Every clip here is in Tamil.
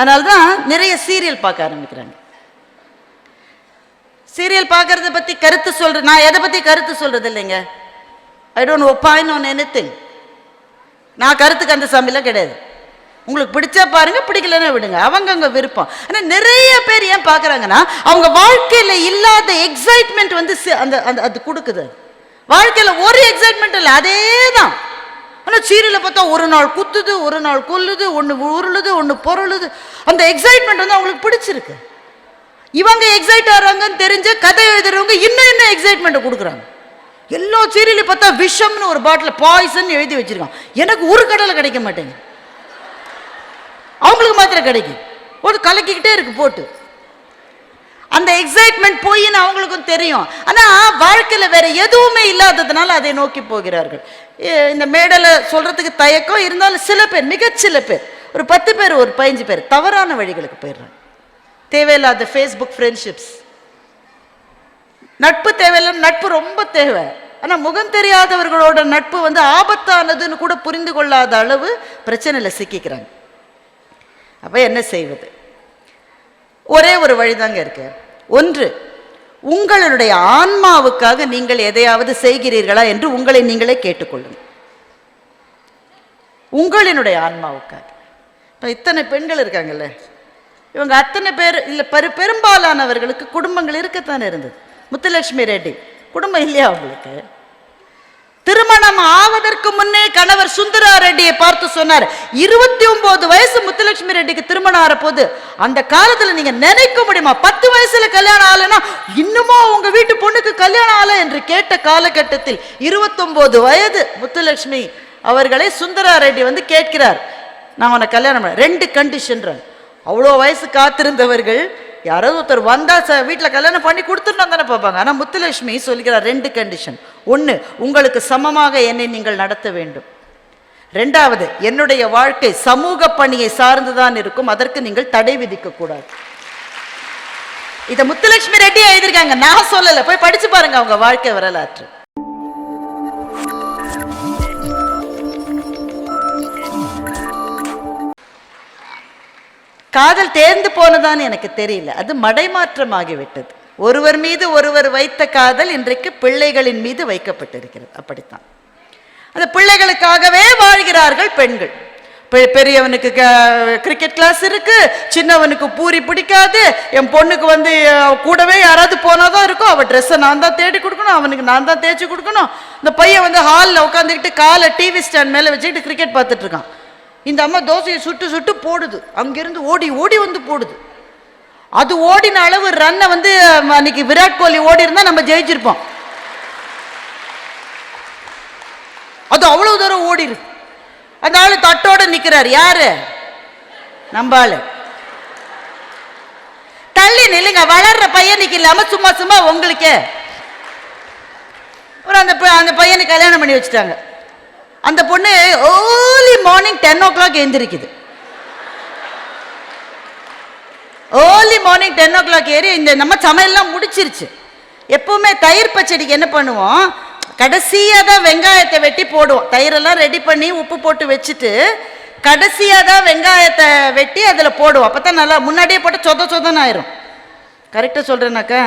அதனால தான் நிறைய சீரியல் பார்க்க ஆரம்பிக்கிறாங்க. சீரியல் பார்க்கறத பற்றி கருத்து சொல்கிற நான் எதை பற்றி கருத்து சொல்கிறது இல்லைங்க? I don't opine on anything நான் கருத்துக்கு அந்த சாமிலாம் கிடையாது. உங்களுக்கு பிடிச்சா பாருங்க பிடிக்கலன்னா விடுங்க. அவங்கவங்க விருப்பம். ஆனால் நிறைய பேர் ஏன் பார்க்குறாங்கன்னா அவங்க வாழ்க்கையில் இல்லாத எக்ஸைட்மெண்ட் வந்து அந்த அந்த அது கொடுக்குது. வாழ்க்கையில் ஒரு எக்ஸைட்மெண்ட் இல்லை அதே தான் ஆனால் சீரியலை பார்த்தா ஒரு நாள் குத்துது ஒரு நாள் கொல்லுது ஒன்று உருளுது ஒன்று பொருளுது. அந்த எக்ஸைட்மெண்ட் வந்து அவங்களுக்கு பிடிச்சிருக்கு. இவங்க எக்ஸைட் ஆகிறாங்கன்னு தெரிஞ்ச கதை எழுதுறவங்க இன்னும் இன்னும் எக்ஸைட்மெண்ட்டை கொடுக்குறாங்க. எல்லா சீரியலையும் பார்த்தா விஷம்னு ஒரு பாட்டில் பாய்சன் எழுதி வச்சிருக்கான். எனக்கு ஒரு கடலை கிடைக்க மாட்டேங்குது. அவங்களுக்கு மாத்திரம் கிடைக்கும். ஒரு கலக்கிக்கிட்டே இருக்கு போட்டு. அந்த எக்ஸைட்மெண்ட் போயின்னு அவங்களுக்கும் தெரியும். ஆனால் வாழ்க்கையில் வேற எதுவுமே இல்லாததுனால அதை நோக்கி போகிறார்கள். இந்த மேடலை சொல்கிறதுக்கு தயக்கம் இருந்தாலும் சில பேர் மிகச்சில பேர் ஒரு பத்து பேர் ஒரு பதினஞ்சு பேர் தவறான வழிகளுக்கு போயிடுறாங்க. தேவையில்லாத ஃபேஸ்புக் ஃப்ரெண்ட்ஷிப்ஸ் நட்பு தேவையில்ல நட்பு ரொம்ப தேவை. ஆனால் முகம் தெரியாதவர்களோட நட்பு வந்து ஆபத்தானதுன்னு கூட புரிந்து கொள்ளாத அளவு பிரச்சனையில் சிக்கிக்கிறாங்க. அப்போ என்ன செய்வது? ஒரே ஒரு வழிதாங்க இருக்கு. ஒன்று உங்களுடைய ஆன்மாவுக்காக நீங்கள் எதையாவது செய்கிறீர்களா என்று உங்களை நீங்களே கேட்டுக்கொள்ளுங்கள் உங்களினுடைய ஆன்மாவுக்காக. இப்போ இத்தனை பெண்கள் இருக்காங்கல்ல. இவங்க அத்தனை பேர் இல்லை பெரு பெரும்பாலானவர்களுக்கு குடும்பங்கள் இருக்கத்தானே இருந்தது. முத்துலட்சுமி ரெட்டி குடும்பம் இல்லையா அவங்களுக்கு? திருமணம் ஆவதற்கு முன்னே கணவர் சுந்தரா ரெட்டியை பார்த்து சொன்னார். இருபத்தி ஒன்பது வயசு முத்துலட்சுமி ரெட்டிக்கு திருமணம் ஆற போது அந்த காலத்துல நீங்க நினைக்க முடியுமா? பத்து வயசுல கல்யாணம் ஆலைன்னா இன்னுமா உங்க வீட்டு பொண்ணுக்கு கல்யாணம் ஆலை என்று கேட்ட காலகட்டத்தில் இருபத்தொன்பது வயது முத்துலட்சுமி அவர்களை சுந்தரா ரெட்டி வந்து கேட்கிறார். நான் உனக்கு கல்யாணம் ரெண்டு கண்டிஷன் அவ்வளோ வயசு காத்திருந்தவர்கள் யாராவது ஒருத்தர் வந்தா வீட்டில் கல்யாணம் பண்ணி கொடுத்துருந்தோம் தானே பார்ப்பாங்க. ஆனால் முத்துலட்சுமி சொல்கிறார் ரெண்டு கண்டிஷன் ஒன்று உங்களுக்கு சமமாக என்னை நீங்கள் நடத்த வேண்டும். ரெண்டாவது என்னுடைய வாழ்க்கை சமூக பணியை சார்ந்துதான் இருக்கும் அதற்கு நீங்கள் தடை விதிக்க கூடாது. இதை முத்துலட்சுமி ரெட்டி எழுதியிருக்காங்க. நான் சொல்லலை போய் படிச்சு பாருங்க அவங்க வாழ்க்கை வரலாற்று. காதல் தேர்ந்து போனதான்னு எனக்கு தெரியல அது மடைமாற்றம் ஆகிவிட்டது ஒருவர் மீது ஒருவர் வைத்த காதல் இன்றைக்கு பிள்ளைகளின் மீது வைக்கப்பட்டிருக்கிறது. அப்படித்தான். அந்த பிள்ளைகளுக்காகவே வாழ்கிறார்கள் பெண்கள். பெ- பெரியவனுக்கு க- கிரிக்கெட் கிளாஸ் இருக்கு சின்னவனுக்கு பூரி பிடிக்காது என் பொண்ணுக்கு வந்து கூடவே யாராவது போனாதான் இருக்கும் அவள் ட்ரெஸ்ஸை நான் தான் தேடி கொடுக்கணும் அவனுக்கு நான் தான் தேய்ச்சி கொடுக்கணும். இந்த பையன் வந்து ஹாலில் உட்காந்துக்கிட்டு காலை டிவி ஸ்டாண்ட் மேலே வச்சுக்கிட்டு கிரிக்கெட் பார்த்துட்டு இருக்கான். இந்த அம்மா தோசையை சுட்டு சுட்டு போடுது. அங்கிருந்து ஓடி ஓடி வந்து போடுது. அது ஓடின அளவு ரன்னை வந்து அன்னைக்கு விராட் கோலி ஓடி இருந்தா நம்ம ஜெயிச்சிருப்போம். அது அவ்வளவு தூரம் ஓடிரு. அந்த ஆளு தட்டோட நிக்கிறார். யாரு? நம்ம ஆளு. தள்ளி நில்லுங்க. வளர்ற பையனுக்கு இல்லாம சும்மா சும்மா உங்களுக்கு. அப்புறம் அந்த ப- அந்த பையனை கல்யாணம் பண்ணி வச்சுட்டாங்க. அந்த பொண்ணு early morning ten o'clock எழுந்திருக்குது. Early morning ten o'clock ஏறி இந்த நம்ம சமையல்லாம் முடிச்சிருச்சு. எப்பவுமே தயிர் பச்சடிக்கு என்ன பண்ணுவோம்? கடைசியாக தான் வெங்காயத்தை வெட்டி போடுவோம். தயிரெல்லாம் ரெடி பண்ணி உப்பு போட்டு வச்சுட்டு கடைசியாக தான் வெங்காயத்தை வெட்டி அதில் போடுவோம். அப்போ தான் நல்லா முன்னாடியே போட்டு சொத சொதன்னு ஆயிரும். கரெக்டாக சொல்கிறேனாக்கா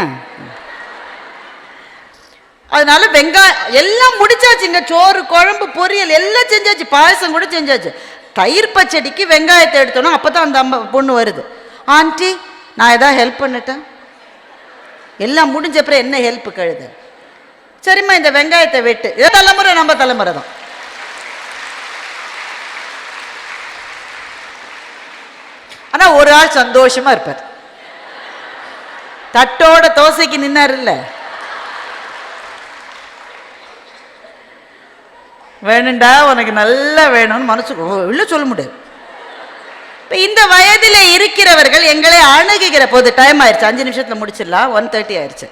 அதனால வெங்காயம் எல்லாம் முடிச்சாச்சுங்க. சோறு குழம்பு பொரியல் எல்லாம் செஞ்சாச்சு. பாயசம் கூட செஞ்சாச்சு. தயிர் பச்சடிக்கு வெங்காயத்தை எடுத்தோன்னா அப்போ தான் அந்த அம்மா பொண்ணு வருது. ஆண்டி நான் எதாவது ஹெல்ப் பண்ணிட்டேன். எல்லாம் முடிஞ்ச அப்புறம் என்ன ஹெல்ப் கழுது? சரிம்மா இந்த வெங்காயத்தை வெட்டு. இதை தலைமுறை நம்ம தலைமுறை தான். ஆனால் ஒரு ஆள் சந்தோஷமாக இருப்பார். தட்டோட தோசைக்கு நின்னார் இல்லை? வேணுண்டா உனக்கு நல்லா வேணும்னு மனசு இல்லை சொல்ல முடியாது. இந்த வயதில் இருக்கிறவர்கள் எங்களை அணுகுகிற போது டைம் ஆயிடுச்சு. அஞ்சு நிமிஷத்தில் முடிச்சிடலாம். ஒன் தேர்ட்டி ஆயிடுச்சு.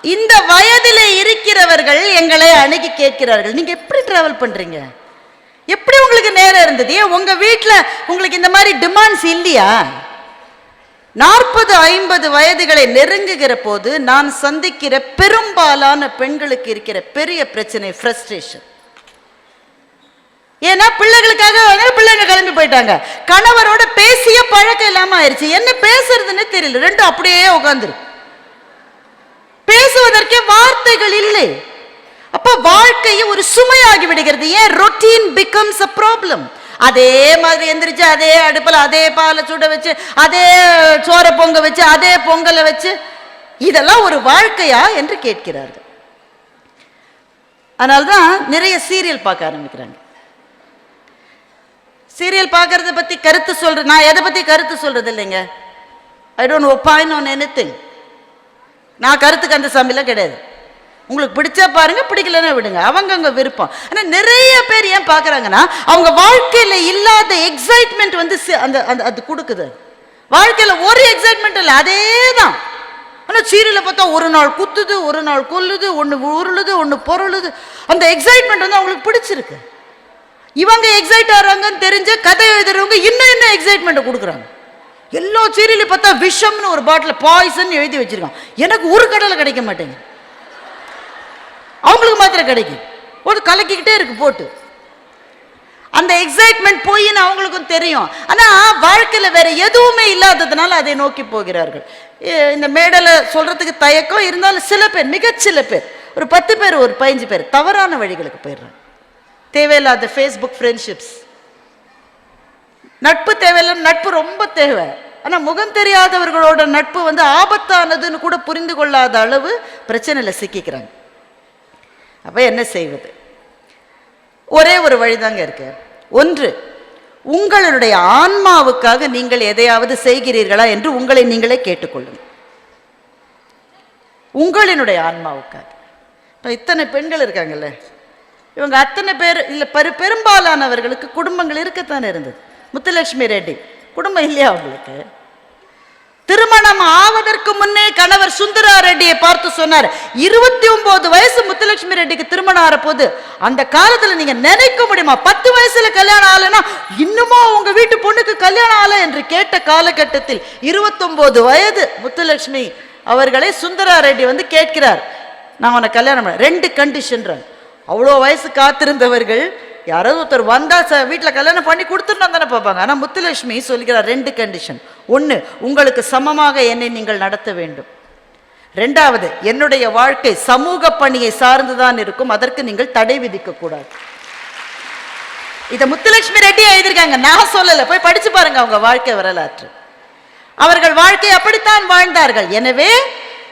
இந்த வயதில் இருக்கிறவர்கள் எங்களை அணுகி கேட்கிறார்கள். நீங்கள் எப்படி ட்ராவல் பண்ணுறீங்க எப்படி உங்களுக்கு நேரம் இருந்தது? ஏன் வீட்டில் உங்களுக்கு இந்த மாதிரி டிமாண்ட்ஸ் இல்லையா? நாற்பது ஐம்பது வயதுகளை நெருங்குகிற போது நான் சந்திக்கிற பெரும்பாலான பெண்களுக்கு இருக்கிற பெரிய பிரச்சனை ஃப்ரஸ்ட்ரேஷன் ஏன்னா பிள்ளைகளுக்காக பிள்ளைங்க கிளம்பி போயிட்டாங்க. கணவரோட பேசிய பழக்கம் இல்லாம ஆயிடுச்சு என்ன பேசுறதுன்னு தெரியல. ரெண்டும் அப்படியே உட்காந்துரு பேசுவதற்கே வார்த்தைகள் இல்லை. அப்ப வாழ்க்கையை ஒரு சுமையாகி விடுகிறது. ஏன்? ரொட்டீன் பிகம்ஸ் அ ப்ராப்ளம் அதே மாதிரி எந்திரிச்சு அதே அடுப்பில் அதே பாலை சுட வச்சு அதே சோற பொங்க வச்சு அதே பொங்கலை வச்சு இதெல்லாம் ஒரு வாழ்க்கையா என்று கேட்கிறார்கள். அதனால்தான் நிறைய சீரியல் பார்க்க ஆரம்பிக்கிறாங்க. சீரியல் பார்க்கறத பத்தி கருத்து சொல்ற நான் எதை பத்தி கருத்து சொல்றது இல்லைங்க I don't opine on any நான் கருத்துக்கு அந்த சமையலாம் கிடையாது. உங்களுக்கு பிடிச்சா பாருங்க பிடிக்கலன்னா விடுங்க. அவங்கவங்க விருப்பம். ஆனால் நிறைய பேர் ஏன் பார்க்குறாங்கன்னா அவங்க வாழ்க்கையில் இல்லாத எக்ஸைட்மெண்ட் வந்து அந்த அந்த அது கொடுக்குது. வாழ்க்கையில் ஒரு எக்ஸைட்மெண்ட் இல்லை அதே தான் ஆனால் சீரியலை பார்த்தா ஒரு நாள் குத்துது ஒரு நாள் கொல்லுது ஒன்று உருளுது ஒன்று பொருளுது. அந்த எக்ஸைட்மெண்ட் வந்து அவங்களுக்கு பிடிச்சிருக்கு. இவங்க எக்ஸைட் ஆகிறாங்கன்னு தெரிஞ்ச கதை எழுதுறவங்க இன்னும் இன்னும் எக்ஸைட்மெண்ட்டை கொடுக்குறாங்க. எல்லா சீரியலையும் பார்த்தா விஷம்னு ஒரு பாட்டில் பாய்சன் எழுதி வச்சுருக்கான். எனக்கு ஒரு கடலை கிடைக்க மாட்டேங்குது. அவங்களுக்கு மாத்திரம் கிடைக்கும். ஒரு கலக்கிக்கிட்டே இருக்கு போட்டு. அந்த எக்ஸைட்மெண்ட் போயின்னு அவங்களுக்கும் தெரியும். ஆனால் வாழ்க்கையில் வேற எதுவுமே இல்லாததுனால அதை நோக்கி போகிறார்கள். இந்த மேடலை சொல்றதுக்கு தயக்கம் இருந்தாலும் சில பேர் மிகச்சில பேர் ஒரு பத்து பேர் ஒரு பதினஞ்சு பேர் தவறான வழிகளுக்கு போயிடுறாங்க. தேவையில்லாத ஃபேஸ்புக் ஃப்ரெண்ட்ஷிப்ஸ் நட்பு தேவையில்ல நட்பு ரொம்ப தேவை. ஆனால் முகம் தெரியாதவர்களோட நட்பு வந்து ஆபத்தானதுன்னு கூட புரிந்து கொள்ளாத அளவு பிரச்சனையில் சிக்கிக்கிறாங்க. அப்போ என்ன செய்வது? ஒரே ஒரு வழிதாங்க இருக்கு. ஒன்று உங்களுடைய ஆன்மாவுக்காக நீங்கள் எதையாவது செய்கிறீர்களா என்று உங்களை நீங்களே கேட்டுக்கொள்ளுங்கள் உங்களினுடைய ஆன்மாவுக்காக. இப்போ இத்தனை பெண்கள் இருக்காங்கல்ல? இவங்க அத்தனை பேர் இல்லை பெரு பெரும்பாலானவர்களுக்கு குடும்பங்கள் இருக்கத்தானே இருந்தது. முத்துலட்சுமி ரெட்டி குடும்பம் இல்லையா அவங்களுக்கு? திருமணம் ஆவதற்கு முன்னே கணவர் சுந்தரா ரெட்டியை பார்த்து சொன்னார். இருபத்தி ஒன்பது வயசு முத்துலட்சுமி ரெட்டிக்கு திருமணம் ஆறப்போது அந்த காலத்துல நீங்க நினைக்க முடியுமா? பத்து வயசுல கல்யாணம் ஆகலைன்னா இன்னுமா உங்க வீட்டு பொண்ணுக்கு கல்யாணம் ஆகல என்று கேட்ட காலகட்டத்தில் இருபத்தொன்பது வயது முத்துலட்சுமி அவர்களை சுந்தரா ரெட்டி வந்து கேட்கிறார். நான் உனக்கு கல்யாணம் ரெண்டு கண்டிஷன்றாங்க அவ்வளோ வயசு காத்திருந்தவர்கள் யாராவது ஒருத்தர் வந்தா ச வீட்டில் கல்யாணம் பண்ணி கொடுத்துருந்தா தானே பார்ப்பாங்க ஆனால் முத்துலட்சுமி சொல்கிறார் ரெண்டு கண்டிஷன் ஒன்று உங்களுக்கு சமமாக என்னை நீங்கள் நடத்த வேண்டும். ரெண்டாவது என்னுடைய வாழ்க்கை சமூக பணியை சார்ந்துதான் இருக்கும். அதற்கு நீங்கள் தடை விதிக்கக்கூடாது இதை முத்துலட்சுமி ரெட்டி எழுதியிருக்காங்க. நான் சொல்லலை. போய் படிச்சு பாருங்க அவங்க வாழ்க்கை வரலாற்று. அவர்கள் வாழ்க்கை அப்படித்தான் வாழ்ந்தார்கள். எனவே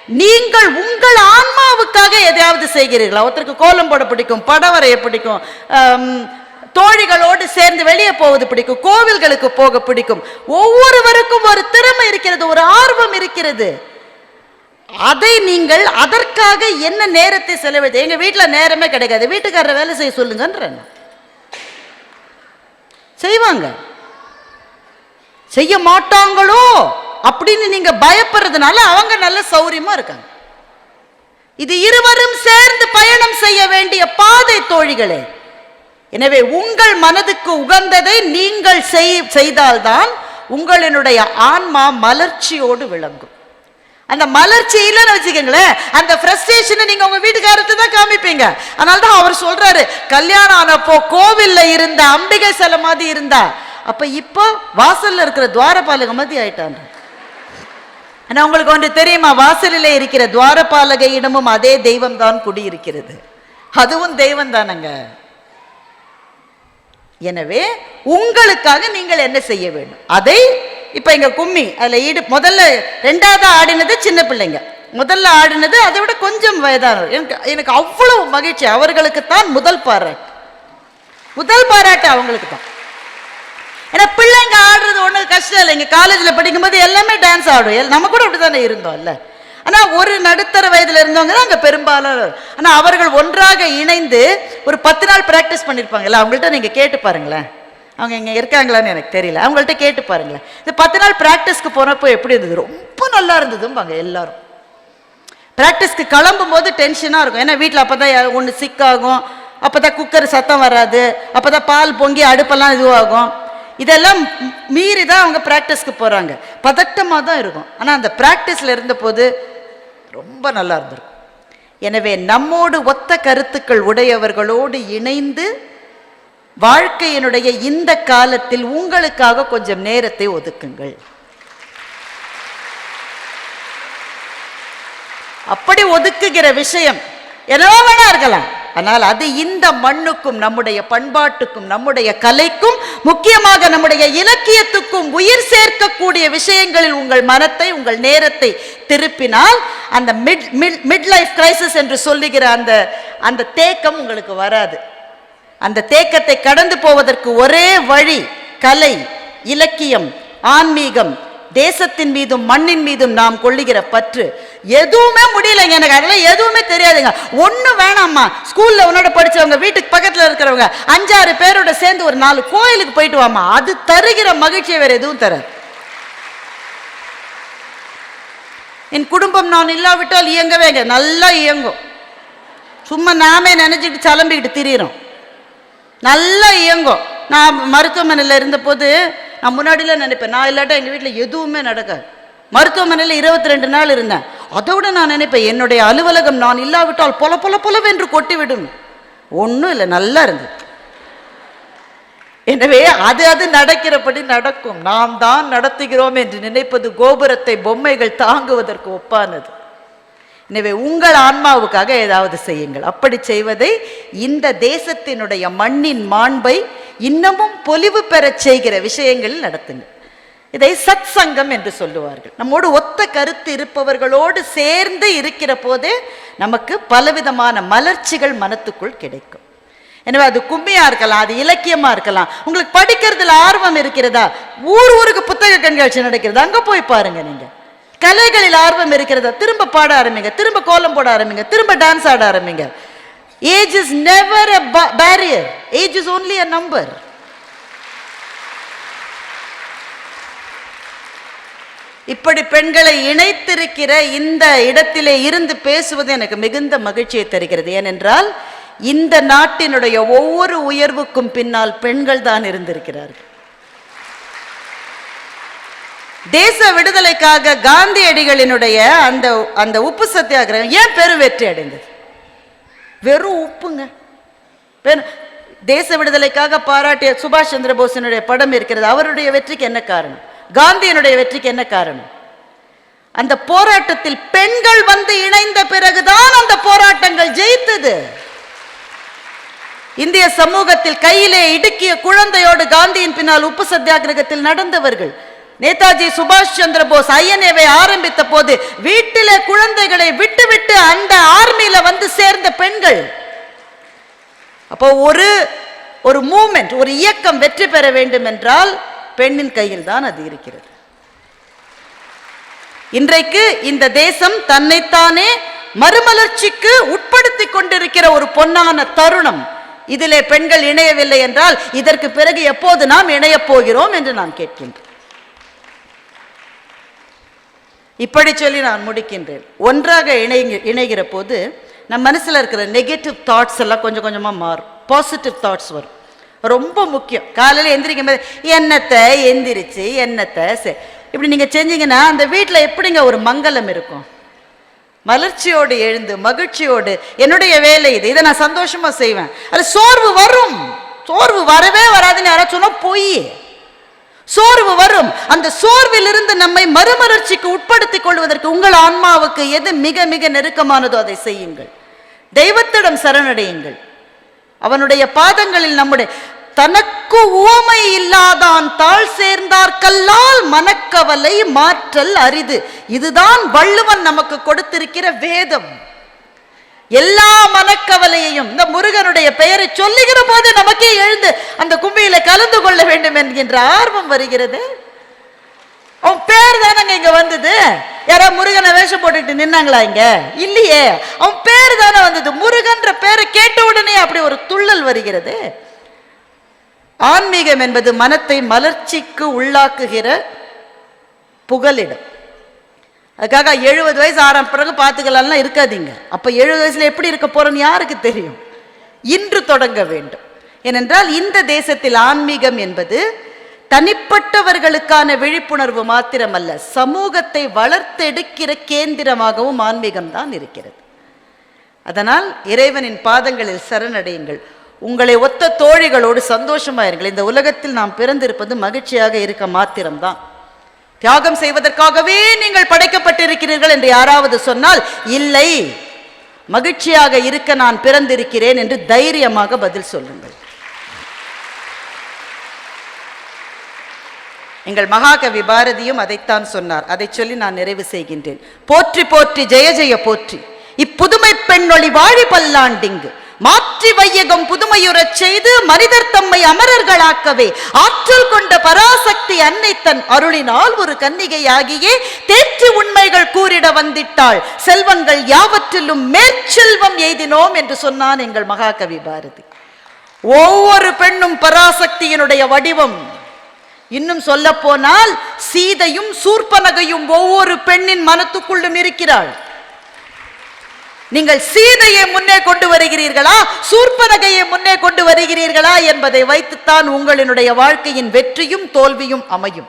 நீங்கள் உங்கள் ஆன்மாவுக்காக எதையாவது செய்கிறீர்களா? ஒருத்தருக்கு கோலம் போட பிடிக்கும் படம் வரைய பிடிக்கும் தோழிகளோடு சேர்ந்து வெளியே போவது பிடிக்கும் கோவில்களுக்கு போக பிடிக்கும். ஒவ்வொருவருக்கும் ஒரு திறமை இருக்கிறது ஒரு ஆர்வம் இருக்கிறது. அதை நீங்கள் அதற்காக என்ன நேரத்தை செலவிடு எங்க வீட்டில் நேரமே கிடைக்காது. வீட்டுக்காரரை வேலை செய்ய சொல்லுங்கன்றேன். செய்வாங்க. செய்ய மாட்டாங்களோ? அப்படின்னு நீங்க பயப்படுறதுனால அவங்க நல்ல சௌரியமா இருக்காங்க. இது இருவரும் சேர்ந்து பயணம் செய்ய வேண்டிய பாதை தோழிகளே. எனவே உங்கள் மனதுக்கு உகந்ததை நீங்கள் செய்- செய்தால்தான் உங்களினுடைய ஆன்மா மலர்ச்சியோடு விளங்கும். அந்த மலர்ச்சி இல்லைன்னு வச்சுக்கோங்களேன் அந்த ஃப்ரஸ்ட்ரேஷனை நீங்கள் உங்கள் வீட்டுக்காரத்தை தான் காமிப்பீங்க. அதனால தான் அவர் சொல்கிறாரு கல்யாணம் ஆனப்போ கோவில்ல இருந்த அம்பிகை சிலை மாதிரி இருந்தா. அப்போ இப்போ வாசலில் இருக்கிற துவாரபாலகம் மாதிரி ஆயிட்டான் ஆனா உங்களுக்கு ஒன்று தெரியுமா? வாசலிலே இருக்கிற துவாரபாலகையிடமும் அதே தெய்வம் தான் குடியிருக்கிறது. அதுவும் தெய்வம் தானங்க எனவே உங்களுக்காக நீங்கள் என்ன செய்ய வேண்டும்? அதை இப்ப இங்க கும்மி அதுல ஈடு முதல்ல ரெண்டாவது ஆடினது சின்ன பிள்ளைங்க. முதல்ல ஆடினது அதை விட கொஞ்சம் வயதானவர் எனக்கு எனக்கு அவ்வளவு மகிழ்ச்சி. அவர்களுக்கு தான் முதல் பாராட்டு. முதல் பாராட்டு அவங்களுக்கு தான் ஏன்னா பிள்ளைங்க ஆடுறது ஒன்றும் கஷ்டம் இல்லை எங்கள் காலேஜில் படிக்கும்போது எல்லாமே டான்ஸ் ஆடும். எல்- நம்ம கூட அப்படி தானே இருந்தோம் இல்லை ஆனால் ஒரு நடுத்தர வயதில் இருந்தவங்க தான் அங்கே பெரும்பாலும் ஆனால் அவர்கள் ஒன்றாக இணைந்து ஒரு பத்து நாள் ப்ராக்டிஸ் பண்ணியிருப்பாங்கல்ல அவங்கள்ட்ட நீங்கள் கேட்டு பாருங்களேன். அவங்க இங்கே இருக்காங்களான்னு எனக்கு தெரியல. அவங்கள்ட்ட கேட்டு பாருங்களேன். இந்த பத்து நாள் ப்ராக்டிஸ்க்கு போனப்போ எப்படி இருந்தது? ரொம்ப நல்லா இருந்ததும்பாங்க எல்லாரும். ப்ராக்டிஸ்க்கு கிளம்பும் போது டென்ஷனாக இருக்கும். ஏன்னா வீட்டில் அப்போ தான் ஒன்று சிக்காகும் அப்போ தான் குக்கர் சத்தம் வராது. அப்போ தான் பால் பொங்கி அடுப்பெல்லாம் இதுவாகும். இதெல்லாம் மீறி தான் அவங்க ப்ராக்டிஸ்க்கு போகிறாங்க பதட்டமாக தான் இருக்கும். ஆனால் அந்த ப்ராக்டிஸில் இருந்தபோது ரொம்ப நல்லா இருந்திருக்கும். எனவே நம்மோடு ஒத்த கருத்துக்கள் உடையவர்களோடு இணைந்து வாழ்க்கையினுடைய இந்த காலத்தில் உங்களுக்காக கொஞ்சம் நேரத்தை ஒதுக்குங்கள். அப்படி ஒதுக்குகிற விஷயம் என்னவோ வேணா இருக்கலாம். ஆனால் அது இந்த மண்ணுக்கும் நம்முடைய பண்பாட்டுக்கும் நம்முடைய கலைக்கும் முக்கியமாக நம்முடைய இலக்கியத்துக்கும் உயிர் சேர்க்கக்கூடிய விஷயங்களில் உங்கள் மனத்தை உங்கள் நேரத்தை திருப்பினால் அந்த mid mid mid life crisis என்று சொல்லுகிற அந்த அந்த தேக்கம் உங்களுக்கு வராது. அந்த தேக்கத்தை கடந்து போவதற்கு ஒரே வழி கலை இலக்கியம் ஆன்மீகம் தேசத்தின் மீதும் மண்ணின் மீதும் நாம் கொள்ளுகிற பற்று. எதுவுமே முடியலைங்க. எனக்கு அதெல்லாம் எதுவுமே தெரியாதுங்க. ஒன்றும் வேணாம்மா. ஸ்கூலில் உன்னோட படித்தவங்க வீட்டுக்கு பக்கத்தில் இருக்கிறவங்க அஞ்சாறு பேரோட சேர்ந்து ஒரு நாலு கோயிலுக்கு போயிட்டு வாமா அது தருகிற மகிழ்ச்சியை வேறு எதுவும் தராது என் குடும்பம் நான் இல்லாவிட்டால் இயங்கவேங்க நல்லா இயங்கும். சும்மா நாமே நினைச்சிட்டு சலம்பிக்கிட்டு திரியிறோம். நல்லா இயங்கும். நான் மருத்துவமனையில் இருந்தபோது நான் முன்னாடிலாம் நினைப்பேன். நான் இல்லாட்டா எங்கள் வீட்டில் எதுவுமே நடக்காது. மருத்துவமனையில் இருபத்தி ரெண்டு நாள் இருந்தேன். அதோட நான் நினைப்பேன் என்னுடைய அலுவலகம் நான் இல்லாவிட்டால் பொல பொல பொலவென்று கொட்டிவிடும். ஒன்றும் இல்லை நல்லா இருந்தது எனவே அது அது நடக்கிறபடி நடக்கும். நாம் தான் நடத்துகிறோம் என்று நினைப்பது கோபுரத்தை பொம்மைகள் தாங்குவதற்கு ஒப்பானது. எனவே உங்கள் ஆன்மாவுக்காக ஏதாவது செய்யுங்கள். அப்படி செய்வதை இந்த தேசத்தினுடைய மண்ணின் மாண்பை இன்னமும் பொலிவு பெறச் செய்கிற விஷயங்களில் நடத்துங்கள். இதை சத் சங்கம் என்று சொல்லுவார்கள். நம்மோடு ஒத்த கருத்து இருப்பவர்களோடு சேர்ந்து இருக்கிற போதே நமக்கு பலவிதமான மலர்ச்சிகள் மனத்துக்குள் கிடைக்கும். எனவே அது கும்மியா இருக்கலாம் அது இலக்கியமா இருக்கலாம். உங்களுக்கு படிக்கிறதுல ஆர்வம் இருக்கிறதா? ஊர் ஊருக்கு புத்தக கண்காட்சி நடக்கிறது? அங்க போய் பாருங்க நீங்க. கலைகளில் ஆர்வம் இருக்கிறதா? திரும்ப பாட ஆரம்பிங்க திரும்ப கோலம் போட ஆரம்பிங்க திரும்ப டான்ஸ் ஆட ஆரம்பிங்க. Age is never a barrier age is only a number இப்படி பெண்களை இணைத்திருக்கிற இந்த இடத்திலே இருந்து பேசுவது எனக்கு மிகுந்த மகிழ்ச்சியை தருகிறது. ஏனென்றால் இந்த நாட்டினுடைய ஒவ்வொரு உயர்வுக்கும் பின்னால் பெண்கள் தான் இருந்திருக்கிறார்கள். தேச விடுதலைக்காக காந்தியடிகளினுடைய அந்த அந்த உப்பு சத்தியாகிரகம் ஏன் பெரு வெற்றி அடைந்தது? வெறும் உப்புங்க. பெரு- தேச விடுதலைக்காக பாராட்டிய சுபாஷ் சந்திர போஸினுடைய படம் இருக்கிறது. அவருடைய வெற்றிக்கு என்ன காரணம்? காந்தியினுடைய வெற்றிக்கு என்ன காரணம்? அந்த போராட்டத்தில் பெண்கள் வந்து இணைந்த பிறகுதான் அந்த போராட்டங்கள் ஜெயித்தது. இந்திய சமூகத்தில் கையிலே இடுக்கிய குழந்தையோடு காந்தியின் பின்னால் உப்பு சத்தியாகிரகத்தில் நடந்தவர்கள். நேதாஜி சுபாஷ் சந்திர போஸ் ஐஎன்ஏவை ஆரம்பித்த போது வீட்டிலே குழந்தைகளை விட்டுவிட்டு அந்த ஆர்மியில வந்து சேர்ந்த பெண்கள். அப்போ ஒரு ஒரு மூமெண்ட் ஒரு இயக்கம் வெற்றி பெற வேண்டும் என்றால் பெண்ணின் கையில் தான் அது இருக்கிறது. இன்றைக்கு இந்த தேசம் தன்னைத்தானே மறுமலர்ச்சிக்கு உட்படுத்தி கொண்டிருக்கிற ஒரு பொன்னான தருணம். இதிலே பெண்கள் இணையவில்லை என்றால் இதற்கு பிறகு எப்போது நாம் இணையப் போகிறோம் என்று நான் கேட்கின்றேன். இப்படி சொல்லி நான் முடிக்கின்றேன். ஒன்றாக இணைங்க இணைகிற போது நம் மனசில் இருக்கிற நெகட்டிவ் தாட்ஸ் எல்லாம் கொஞ்சம் கொஞ்சமாக மாறும். பாசிட்டிவ் தாட்ஸ் வரும். ரொம்ப முக்கியம். காலையில் எந்திரிக்கும் போது என்னத்தை எந்திரிச்சு என்னத்தை செ- இப்படி நீங்கள் செஞ்சீங்கன்னா அந்த வீட்டில் எப்படிங்க ஒரு மங்களம் இருக்கும்? மலர்ச்சியோடு எழுந்து மகிழ்ச்சியோடு என்னுடைய வேலை இது இதை நான் சந்தோஷமாக செய்வேன். அது சோர்வு வரும். சோர்வு வரவே வராதுன்னு யாராச்சும் சொன்னால் பொய். சோர்வு வரும். அந்த சோர்விலிருந்து நம்மை மறுமலர்ச்சிக்கு உட்படுத்திக் கொள்வதற்கு உங்கள் ஆன்மாவுக்கு எது மிக மிக நெருக்கமானதோ அதை செய்யுங்கள். தெய்வத்திடம் சரணடையுங்கள். அவனுடைய பாதங்களில் நம்முடைய தனக்கு உவமை இல்லாதான் தாழ் சேர்ந்தார்கல்லால் மனக்கவலை மாற்றல் அரிது. இதுதான் வள்ளுவன் நமக்கு கொடுத்திருக்கிற வேதம். எல்லா மனக்கவலையையும் இந்த முருகனுடைய பெயரை சொல்லுகிற போது நமக்கே எழுந்து அந்த கும்பியில கலந்து கொள்ள வேண்டும் என்கின்ற ஆர்வம் வருகிறது. அவன் பேர் தானங்க இங்க வந்தது? யாரா முருகனை வேஷம் போட்டுட்டு நின்னாங்களா இங்க? இல்லையே. அவன் பேர் தானே வந்தது. முருகன்ற பேரை கேட்ட உடனே அப்படி ஒரு துள்ளல் வருகிறது. ஆன்மீகம் என்பது மனத்தை மலர்ச்சிக்கு உள்ளாக்குகிற புகலிடம். அதுக்காக எழுபது வயசு ஆறாம் பிறகு பார்த்துக்கலாம்லாம் இருக்காதீங்க. அப்போ எழுபது வயசுல எப்படி இருக்க போறோன்னு யாருக்கு தெரியும்? இன்று தொடங்க வேண்டும். ஏனென்றால் இந்த தேசத்தில் ஆன்மீகம் என்பது தனிப்பட்டவர்களுக்கான விழிப்புணர்வு மாத்திரமல்ல சமூகத்தை வளர்த்தெடுக்கிற கேந்திரமாகவும் ஆன்மீகம் தான் இருக்கிறது. அதனால் இறைவனின் பாதங்களில் சரணடையுங்கள். உங்களை ஒத்த தோழிகளோடு சந்தோஷமா இருங்கள். இந்த உலகத்தில் நாம் பிறந்திருப்பது மகிழ்ச்சியாக இருக்க மாத்திரம்தான். தியாகம் செய்வதற்காகவே நீங்கள் படைக்கப்பட்டிருக்கிறீர்கள் என்று யாராவது சொன்னால் இல்லை மகிழ்ச்சியாக இருக்க நான் பிறந்திருக்கிறேன் என்று தைரியமாக பதில் சொல்லுங்கள். எங்கள் மகாகவி பாரதியும் அதைத்தான் சொன்னார். அதை சொல்லி நான் நிறைவு செய்கின்றேன். போற்றி போற்றி ஜெய ஜெய போற்றி. இப்புதுமை பெண்ணொளி வாழி பல்லாண்டிங்கு. மாற்றி வையகம் புதுமையுறச் செய்து மனிதர் தம்மை அமரர்களாக்கவே. ஆற்றல் கொண்ட பராசக்தி அன்னை தன் அருளினால் ஒரு கன்னிகையாகியே. தேற்றி உண்மைகள் கூறிட வந்திட்டாள். செல்வங்கள் யாவற்றிலும் மேற்செல்வம் எய்தினோம் என்று சொன்னான் எங்கள் மகாகவி பாரதி. ஒவ்வொரு பெண்ணும் பராசக்தியினுடைய வடிவம். இன்னும் சொல்ல போனால் சீதையும் சூர்பனகையும் ஒவ்வொரு பெண்ணின் மனத்துக்குள்ளும் இருக்கிறாள். நீங்கள் சீதையை முன்னே கொண்டு வருகிறீர்களா சூர்பனகையை முன்னே கொண்டு வருகிறீர்களா என்பதை வைத்துத்தான் உங்களினுடைய வாழ்க்கையின் வெற்றியும் தோல்வியும் அமையும்.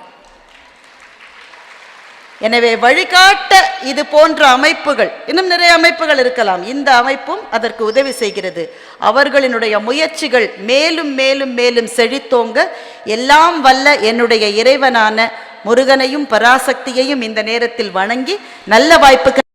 எனவே வழிகாட்ட இது போன்ற அமைப்புகள் இன்னும் நிறைய அமைப்புகள் இருக்கலாம். இந்த அமைப்பும் அதற்கு உதவி செய்கிறது. அவர்களினுடைய முயற்சிகள் மேலும் மேலும் மேலும் செழித்தோங்க. எல்லாம் வல்ல என்னுடைய இறைவனான முருகனையும் பராசக்தியையும் இந்த நேரத்தில் வணங்கி நல்ல வாய்ப்புகள்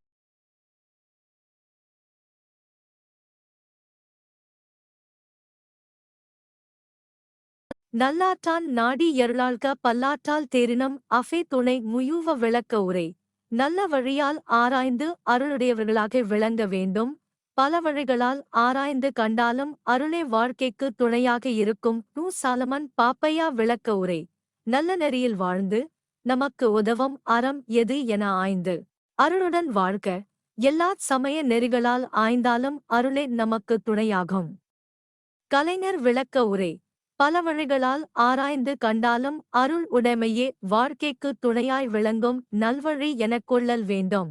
நல்லாற்றான் நாடி எருளாள்க பல்லாற்றால் தேரினம் அஃபே துணை முயூவ விளக்க உரை. நல்ல வழியால் ஆராய்ந்து அருளுடையவர்களாக விளங்க வேண்டும். பல வழிகளால் ஆராய்ந்து கண்டாலும் அருளே வாழ்க்கைக்கு துணையாக இருக்கும். நூ சாலமன் பாப்பையா விளக்க உரை. நல்ல நெறியில் வாழ்ந்து நமக்கு உதவும் அறம் எது என ஆய்ந்து. அருளுடன் வாழ்க. எல்லா சமய நெறிகளால் ஆய்ந்தாலும் அருளே நமக்கு துணையாகும். கலைஞர் விளக்க உரை. பல வழிகளால் ஆராய்ந்து கண்டாலும் அருள் உடைமையே வாழ்க்கைக்கு துணையாய் விளங்கும் நல்வழி எனக் கொள்ளல் வேண்டும்.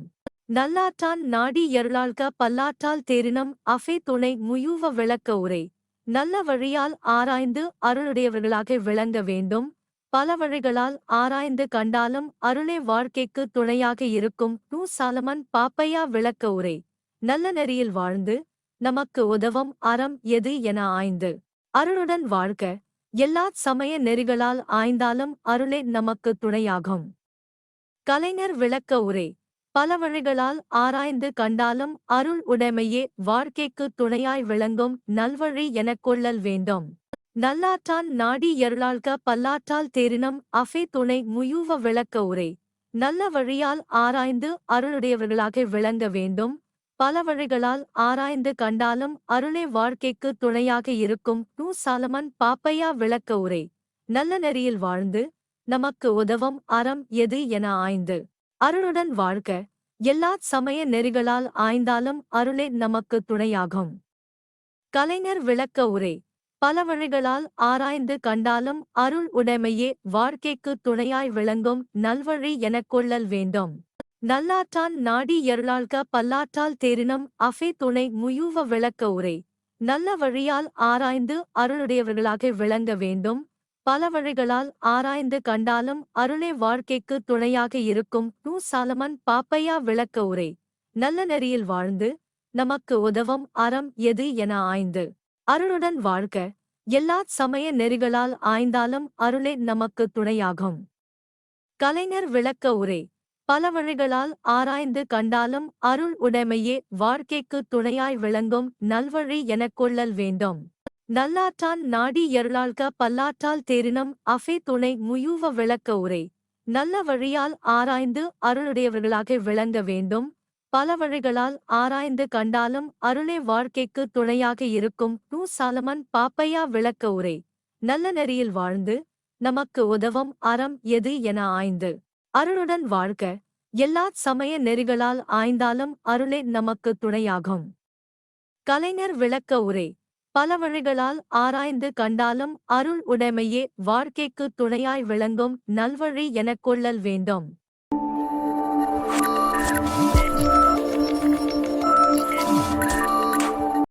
நல்லாற்றான் நாடி எருளாள்க பல்லாற்றால் தேரினம் அஃபே துணை முயூவ விளக்க உரை. நல்ல வழியால் ஆராய்ந்து அருளுடையவர்களாக விளங்க வேண்டும். பல வழிகளால் ஆராய்ந்து கண்டாலும் அருளே வாழ்க்கைக்கு துணையாக இருக்கும் நூ சாலமன் பாப்பையா விளக்க உரை. நல்ல நெறியில் வாழ்ந்து நமக்கு உதவும் அறம் எது என ஆய்ந்து. அருளுடன் வாழ்க. எல்லா சமய நெறிகளால் ஆய்ந்தாலும் அருளே நமக்கு துணையாகும். கலைஞர் விளக்க உரை. பல வழிகளால் ஆராய்ந்து கண்டாலும் அருள் உடைமையே வாழ்க்கைக்கு துணையாய் விளங்கும் நல்வழி எனக் கொள்ளல் வேண்டும். நல்லாற்றான் நாடி எருளாள்க பல்லாற்றால் தேரினம் அஃபே துணை முயூவ விளக்க உரை. நல்ல வழியால் ஆராய்ந்து அருளுடையவர்களாக விளங்க வேண்டும். பல வழிகளால் ஆராய்ந்து கண்டாலும் அருளே வாழ்க்கைக்கு துணையாக இருக்கும் நூ சாலமன் பாப்பையா விளக்க உரை. நல்ல நெறியில் வாழ்ந்து நமக்கு உதவும் அறம் எது என ஆய்ந்து. அருளுடன் வாழ்க. எல்லா சமய நெறிகளால் ஆய்ந்தாலும் அருளே நமக்கு துணையாகும். கலைஞர் விளக்க உரை. பல வழிகளால் ஆராய்ந்து கண்டாலும் அருள் உடைமையே வாழ்க்கைக்கு துணையாய் விளங்கும் நல்வழி எனக் கொள்ளல் வேண்டும். நல்லாற்றான் நாடி எருளாள்க பல்லாற்றால் தேரினம் அஃபே துணை முயூவ விளக்க உரை. நல்ல வழியால் ஆராய்ந்து அருளுடையவர்களாக விளங்க வேண்டும். பல வழிகளால் ஆராய்ந்து கண்டாலும் அருளே வாழ்க்கைக்கு துணையாக இருக்கும். நூ சாலமன் பாப்பையா விளக்க உரை. நல்ல நெறியில் வாழ்ந்து நமக்கு உதவும் அறம் எது என ஆய்ந்து. அருளுடன் வாழ்க. எல்லா சமய நெறிகளால் ஆய்ந்தாலும் அருளே நமக்கு துணையாகும். கலைஞர் விளக்க உரை. பல வழிகளால் ஆராய்ந்து கண்டாலும் அருள் உடைமையே வாழ்க்கைக்கு துணையாய் விளங்கும் நல்வழி எனக் கொள்ளல் வேண்டும். நல்லாற்றான் நாடி எருளாள்க பல்லாற்றால் தேரினம் அஃபே துணை முயூவ விளக்க உரை. நல்ல வழியால் ஆராய்ந்து அருளுடையவர்களாக விளங்க வேண்டும். பல வழிகளால் ஆராய்ந்து கண்டாலும் அருளே வாழ்க்கைக்கு துணையாக இருக்கும் நூ சாலமன் பாப்பையா விளக்க உரை. நல்ல நெறியில் வாழ்ந்து நமக்கு உதவும் அறம் எது என ஆய்ந்து. அருளுடன் வாழ்க. எல்லா சமய நெறிகளால் ஆய்ந்தாலும் அருளே நமக்கு துணையாகும். கலைஞர் விளக்க உரை. பல வழிகளால் ஆராய்ந்து கண்டாலும் அருள் உடைமையே வாழ்க்கைக்கு துணையாய் விளங்கும் நல்வழி எனக் கொள்ளல் வேண்டும்.